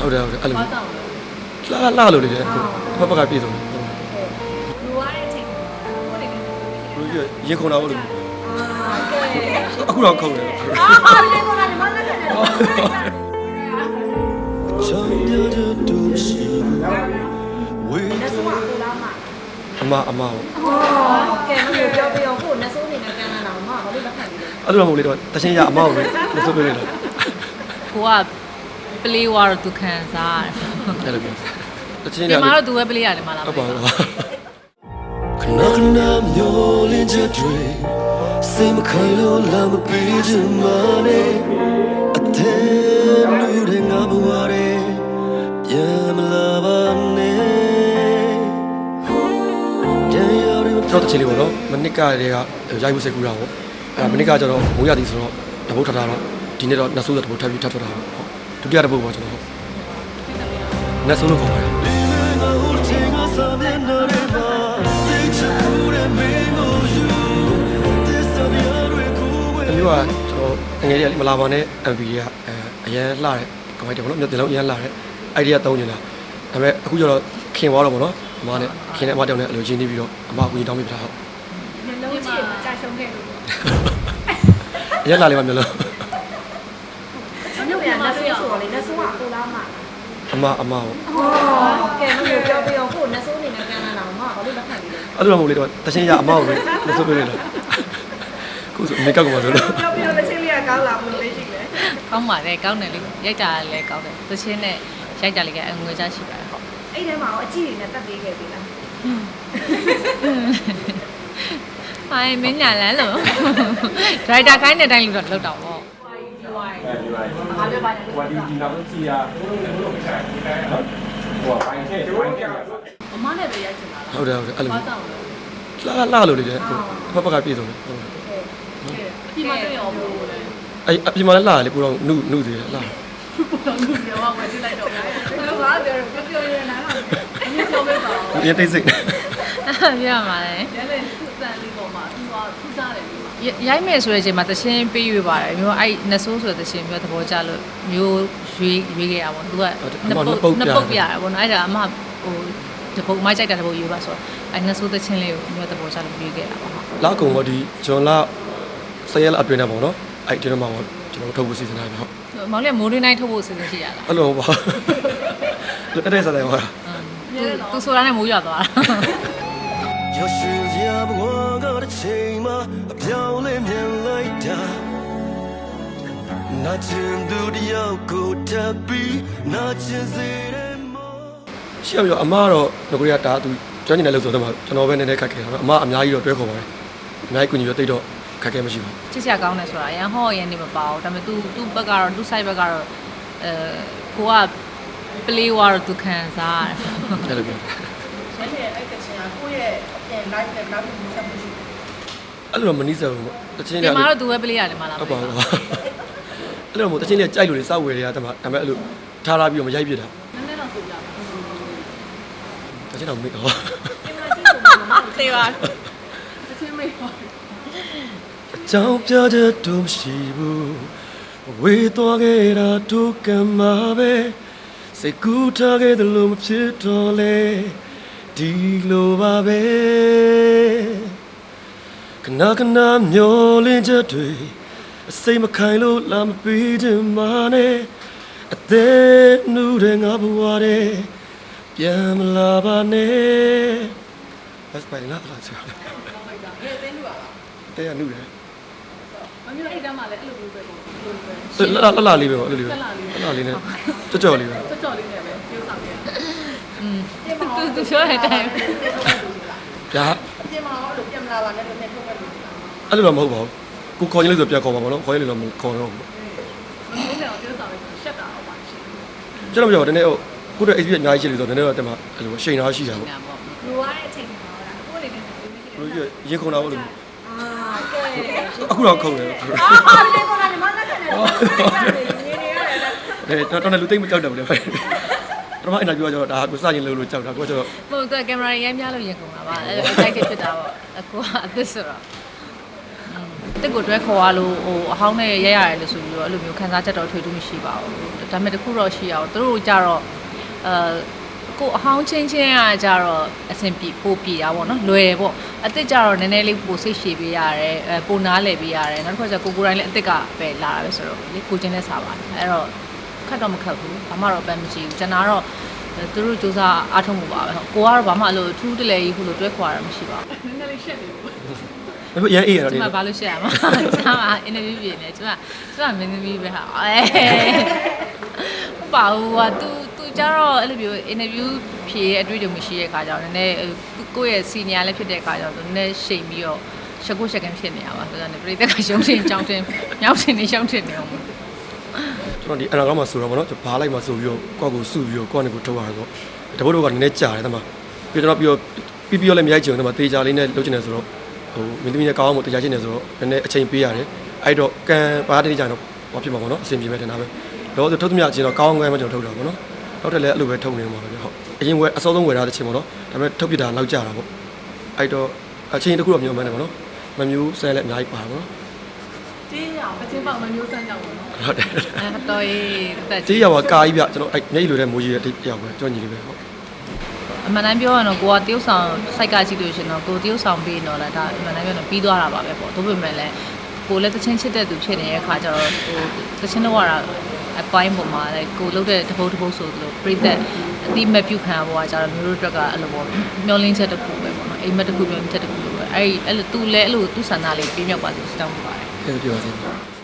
ဟုတ်တယ်ဟုတ်တယ်အဲ့လို ဘာကြောင့်လဲ လှလှလို့လေတဲ့ဘက်ဘက်ကပြည့်စုံတယ် လူရတဲ့အချိန်ကိုနေနေ လူကြီးရင်ခုန်တာဟုတ်လို့ အာကဲ အခုတော့ခုန်တယ် အာလေကိုလာဒီမှာလက်ခံနေတော့ 想要的东西，为 နတ်ဆိုးကကိုလာမှာ အမအမဟုတ် ဟောကဲမလို့ပြောပြအောင်ကိုနတ်ဆိုးနေနဲ့ပြန်လာတော့မဘာလို့လက်ခံနေလဲ အဲ့လိုမဟုတ်လေတော့တချင်းရအမဟုတ်လေမစိုးပြနေတော့ ကိုက ပလေးဝါတော့သူခံစားရတယ်အဲ့လိုပြောတချင်းဒီမှာတော့သူပဲပလေးရတယ်မလားဟုတ်ပါဘူးခဏခဏမျောလင်းချက်တွေစိတ်မခိုင်လို့လာမပေးချင်မနဲ့အထက်လူတွေငါဘဝတွေပြန်မလာပါနဲ့ပြန်ရောက်တော့တချင်းလေးပေါ့နော်မနစ်ကတည်းကရိုက်ဖို့စိတ်ကူးတာပေါ့အဲမနစ်ကကျတော့မိုးရသည်ဆိုတော့တဘုတ်ထတာတော့ဒီနေ့တော့နှစ်ဆိုးတဲ့တဘုတ်ထပ်ပြီးထပ်ထွက်တာပေါ့ ဒုတိယတပုတ်ပေါ့ကျွန်တော်ဟုတ်နတ်ဆိုးလို့ခေါ်ပါတယ်ငါဟိုချိန်ကစားနေတော့တယ်မှာသိချင်မှုနဲ့မင်းကိုယူသစ္စာများတွေကိုပဲ။ဒီလိုကကျွန်တော်ငငယ်လေးကမလာပါနဲ့ MV ကအဲအရင်လှတဲ့ကမိုက်တယ်ပေါ့နော်။မျက်တင်လုံးအရင်လှတဲ့ idea သုံးနေတာ။ဒါပေမဲ့အခုကျတော့ခင်သွားတော့ပေါ့နော်။အမနဲ့ခင်နဲ့အမတောင်နဲ့အလိုချင်းနေပြီးတော့အမအကူကြီးတောင်းမိပြတာဟုတ်မျက်လုံးကြည့်မှာကြာရှုံးခဲ့လို့။အရင်လှလေးပါမျက်လုံး မြို့ရနတ်ဆိုး ဆိုတော့လေနတ်ဆိုးကကိုလာမှာအမအမဟုတ်ဟောကဲမလို့ပြောပြအောင်ကိုနတ်ဆိုးနေနဲ့ပြန်လာတော့မဘာလို့လက်ခံနေလဲအဲ့လိုမဟုတ်လေတော့တချင်းရအမဟုတ်လေမစိုးပြနေတော့။ခုဆိုမေကပ်ကမှဆိုလို့ပြောပြတော့တစ်ချင်းလေးကကောင်းလာမလို့လေးရှိလဲကောင်းပါတယ်ကောင်းတယ်လေရိုက်တာလည်းကောင်းတယ်သချင်းနဲ့ရိုက်တာလေးကအငွေချရှိပါတယ်ဟုတ်အဲ့ထဲမှာရောအကြည့်နေနဲ့တက်ပေးခဲ့ပြီလားဟိုင်းမင်းညာလန်းလို့ဒရိုက်တာခိုင်းတဲ့အတိုင်းလို့တော့လောက်တော့ ဟိုဒီဒီနောက်ကြည့်ရဟိုပိုင်းထည့်ပိုင်းထည့်အမနဲ့ပဲရိုက်ချင်တာလားဟုတ်တယ်ဟုတ်တယ်အဲ့လိုမျိုးလာလာလို့လေဖက်ဖက်ကပြည့်စုံတယ်ဟုတ်တယ်အပြင်မှာတွေ့ရောဘူးလေအဲ့အပြင်မှာလည်းလာလေပူတော့နုနုသေးတယ်လာပူတော့နုရောဝယ်ကြည့်လိုက်တော့ဘယ်လိုပါပြောပြောရနားလားအမြင်ဆုံးပဲပါရတိတ်စိတ်ရပါမယ် ရိုက်မယ်ဆိုတဲ့အချိန်မှာသချင်းပေးရွေးပါတယ်မျိုးအဲ့နဆိုးဆိုတဲ့သချင်းမျိုးသဘောကျလို့မျိုးရွေးရွေးခဲ့ရပါဘောသူကနှစ်ပုတ်နှစ်ပုတ်ပြရပါဘောနော်အဲ့ဒါအမဟိုတပုတ်မိုက်ကြိုက်တာတပုတ်ရွေးပါဆိုတော့အဲ့နဆိုးသချင်းလေးကိုမျိုးသဘောကျလို့ရွေးခဲ့တာပါဟုတ်။လောက်ကုံတော့ဒီဂျွန်လာဆယ်ရက်အတွင်းနဲ့ပေါ့နော်။အဲ့ဒီထဲမှာပေါ့ကျွန်တော်ထုတ်ဖို့စီစဉ်ထားပြီဟုတ်မောင်လေးမိုးရင်းနိုင်ထုတ်ဖို့အစီအစဉ်ရှိရလား။အဲ့လိုပေါ့။တက်တဲ့စားတယ်ဟောတာသူသူဆိုတာနဲ့မိုးရွာသွားတာ ရရှင်စရာဘဝကတစ်ချိန်မှာအပြောင်းလဲမြင်လိုက်တာနာကျင်သူတယောက်ကိုတပ်ပြီးနာကျင်စေတယ်မို့ရှေ့ရောက်ရောက်အမကတော့ငကိုရီးယားတာသူကျွမ်းကျင်တဲ့လူဆိုတော့ကျွန်တော်ပဲနည်းနည်းခက်ခဲတာအမအများကြီးတော့တွဲခေါ်ပါတယ်အများကြီးကူညီပြီးတိတ်တော့ခက်ခဲမရှိဘူးချစ်စရာကောင်းတယ်ဆိုတာအရန်ဟော့ရန်နေမပါဘူးဒါပေမဲ့ तू तू ဘက်ကတော့ तू side ဘက်ကတော့အဲကိုက play ဝါတော့ तू ခံစားရတယ်အဲ့လိုပြောတယ်ရှင်းတယ်အဲ့ကချင်ကကိုယ့်ရဲ့ အပြင် live နဲ့နောက်ပြီးဆက်မှုရှိတယ်။အဲ့လိုတော့မနီးစပ်ဘူးပေါ့။တချင်းဒီလေးမှာတော့ तू ပဲပလေးရတယ်မလားဟုတ်ပါဘူး။အဲ့လိုမျိုးတချင်းလေးကြိုက်လို့လေစောက်ဝယ်ရတာမှဒါပေမဲ့အဲ့လိုထားလာပြီးတော့မရိုက်ပြတာနည်းနည်းတော့ဆိုပြပါ။တချင်းတော့မိတော့ဒီမှာကြည့်လို့မမသေးပါတစ်ချင်းမေးပါအကြောင်းပြတဲ့တုံးရှိဘူးဝေသွားခဲ့တာဒုက္ခမှာပဲစိတ်ကူးထားခဲ့တယ်လို့မဖြစ်တော့လေ ဒီလိုပါပဲခဏခဏမျောလင်းချက်တွေအစိမ်မခိုင်လို့လာမပြီးချင်မာနဲ့အသေးနူတဲ့ငါဘဝတဲ့ပြန်မလာပါနဲ့ဘတ်ပိုင်လာလားဆိုရဲသိလို့ရလားတဲ့ကနူတယ်မမျိုးအဲ့တမ်းမှလည်းအဲ့လိုမျိုးပဲပေါ့လိုပဲလှလှလှလေးပဲပေါ့အဲ့လိုလေးပဲလှလေးနဲ့ကြော့ကြော့လေးပဲကြော့ကြော်လေးနဲ့ပဲပြောဆောင်ခဲ့อื ม तू तू ပြောတဲ့အတိုင်း ဗျာ အပြင်မှာတော့ပြန်မလာပါနဲ့လို့နဲ့ထုတ်ခဲ့လို့ အဲ့လိုတော့မဟုတ်ပါဘူးကိုခေါ်ရင်လို့ဆိုပြန်ခေါ်ပါဘောနော်ခေါ်ရင်လို့မခေါ်တော့ဘူး ဘုံနဲ့ပြောဆောင်လို့ရှက်တာတော့ပါရှိ ကျွန်တော်ပြောတနေ့ဟိုကိုယ့်ရဲ့ experience အများကြီးရှိလို့ဆိုတော့နည်းနည်းတော့တက်မှာအဲ့လိုရှိန်သားရှိတာပေါ့ ညာပေါ့ လူရတဲ့အချိန်မှာတော့ကိုယ်နေနေနေနေ လူကြီးရင်ခုန်တာပေါ့လို့ အာကဲ အခုတော့ခုန်တယ် အာလေကိုလာညီမလက်ခံနေတော့နေနေရတယ် အဲတော့တော့လူသိမ့်မကြောက်တယ်ဘူးလေ ပထမအင်တာဗျူးကကျတော့ဒါကိုစရင်လို့လို့ကြောက်တာကိုကျတော့မဟုတ်တော့ကင်မရာရိုင်းများလို့ရင်ကုန်တာပါအဲ့လို excited ဖြစ်တာပေါ့အခုကအသစ်ဆိုတော့တစ်ကိုတွဲခေါ်ရလို့ဟိုအဟောင်းနဲ့ရက်ရတယ်လို့ဆိုပြီးတော့အဲ့လိုမျိုးခံစားချက်တော့ထွေထူးမရှိပါဘူးဒါပေမဲ့တစ်ခုတော့ရှိရအောင်သူတို့ကြတော့အဲကိုအဟောင်းချင်းချင်းကကြတော့အဆင်ပြေပိုပြေတာပေါ့နော်လွယ်တယ်ပေါ့အစ်စ်ကြတော့နည်းနည်းလေးပိုစိတ်ရှည်ပေးရတယ်အဲပိုနားလည်ပေးရတယ်နောက်တစ်ခါကျကိုကိုတိုင်းလည်းအစ်စ်ကပဲလာတာပဲဆိုတော့လေကိုချင်းနဲ့စားပါတယ်အဲ့တော့ ခတ်တော့မခတ်ဘူးဘာမှတော့အပန်းမရှိဘူးကျွန်တော်တော့သူတို့စူးစမ်းအားထုတ်မှုပါပဲဟုတ်ကိုကတော့ဘာမှအဲ့လိုထူးတလဲကြီးခုလိုတွဲခွာတာမရှိပါဘူးနည်းနည်းလေးရှက်နေလို့ဘယ်ရအေးရတာကျလေမဘာလို့ရှက်ရမှာကျမအင်တာဗျူးပြင်နေကျမကျမမင်းသမီးပဲဟာအဲဟုတ်ပါဘူးက तू तू ကြတော့အဲ့လိုမျိုးအင်တာဗျူးဖြေရဲ့အတွေ့အကြုံမရှိတဲ့ခါကျတော့နည်းနည်းကိုယ့်ရဲ့စီနီယာလည်းဖြစ်တဲ့ခါကျတော့နည်းနည်းရှိန်ပြီးတော့ရှက်ကိုရှက်ကန်ဖြစ်နေရပါဆိုတော့ပြိတ္တကရှုံးတင်ကြောင်းတင်မြောက်တင်နေရှုံးတင်နေအောင် ကျွန်တော်ဒီအနာကောင်းမှာဆိုတော့ဗောနော်ဘားလိုက်မှာဆိုပြီးတော့ကိုယ့်ကိုစုပြီးတော့ကိုယ့်အနေကိုထုတ်ရတယ်ပေါ့တပုတ်တော့ကနည်းနည်းကြာတယ်တမပြီးတော့ပြီးတော့ပြီးပြီးတော့လည်းမရိုက်ချင်ဘူးတမတေချာလေးနဲ့လုပ်ချင်တယ်ဆိုတော့ဟိုမင်းသမီးနဲ့ကောင်းအောင်မတေချာချင်တယ်ဆိုတော့နည်းနည်းအချိန်ပေးရတယ်အဲ့တော့ကံဘားတေချာတော့ဘာဖြစ်မှာဗောနော်အဆင်ပြေမယ်ထင်တာပဲတော့ဆိုထုတ်သမျှအချင်းတော့ကောင်းကောင်းမှကျွန်တော်ထုတ်တာဗောနော်ဟုတ်တယ်လေအဲ့လိုပဲထုတ်နေမှာပဲဟုတ်အရင်ဝယ်အစောဆုံးဝယ်ထားတဲ့ချင်းဗောနော်ဒါပေမဲ့ထုတ်ပြတာလောက်ကြတာဗောအဲ့တော့အချင်းတစ်ခုတော့မျိုးမှန်းတယ်ဗောနော်မမျိုးဆဲလည်းအများကြီးပါဗောနော် တင်းရအောင်အချင်းပေါက်မမျိုးစမ်းကြအောင်နော်ဟုတ်တယ်အဲတော်ရေးတက်တေးရွာကကာကြီးဗျကျွန်တော်အဲ့မျက်ရည်လိုတဲ့မိုးကြီးရဲ့တယောက်ပဲကျွန်တော်ညီလေးပဲဟုတ်အမှန်တမ်းပြောရရင်တော့ကိုကတရုတ်ဆောင်စိုက်ကကြည့်လို့ရှင်တော့ကိုတရုတ်ဆောင်ပြီးတော့လည်းဒါအမှန်တမ်းပြောရင်ပြီးသွားတာပါပဲပေါ့ဒါပေမဲ့လည်းကိုလည်းတချင်းချစ်တဲ့သူဖြစ်နေတဲ့အခါကျတော့ဟိုတချင်းတော့ရတာအပိုင်းပေါ်မှာလည်းကိုလုပ်တဲ့တပုတ်တပုတ်ဆိုလို့ပြိသက်အတိမဲ့ပြုခံရပေါ်ကကျတော့မျိုးတို့အတွက်ကအဲ့လိုပေါ့မျောလင်းချက်တစ်ခုပဲပေါ့နော်အိမ်မက်တစ်ခုမျောလင်းချက်တစ်ခုလိုပဲအဲ့ဒီအဲ့လိုသူလည်းအဲ့လိုသူဆန္ဒလေးပြင်းမြောက်ပါစေတောင်းပါတယ် ကျေးဇူးတင်ပါတယ်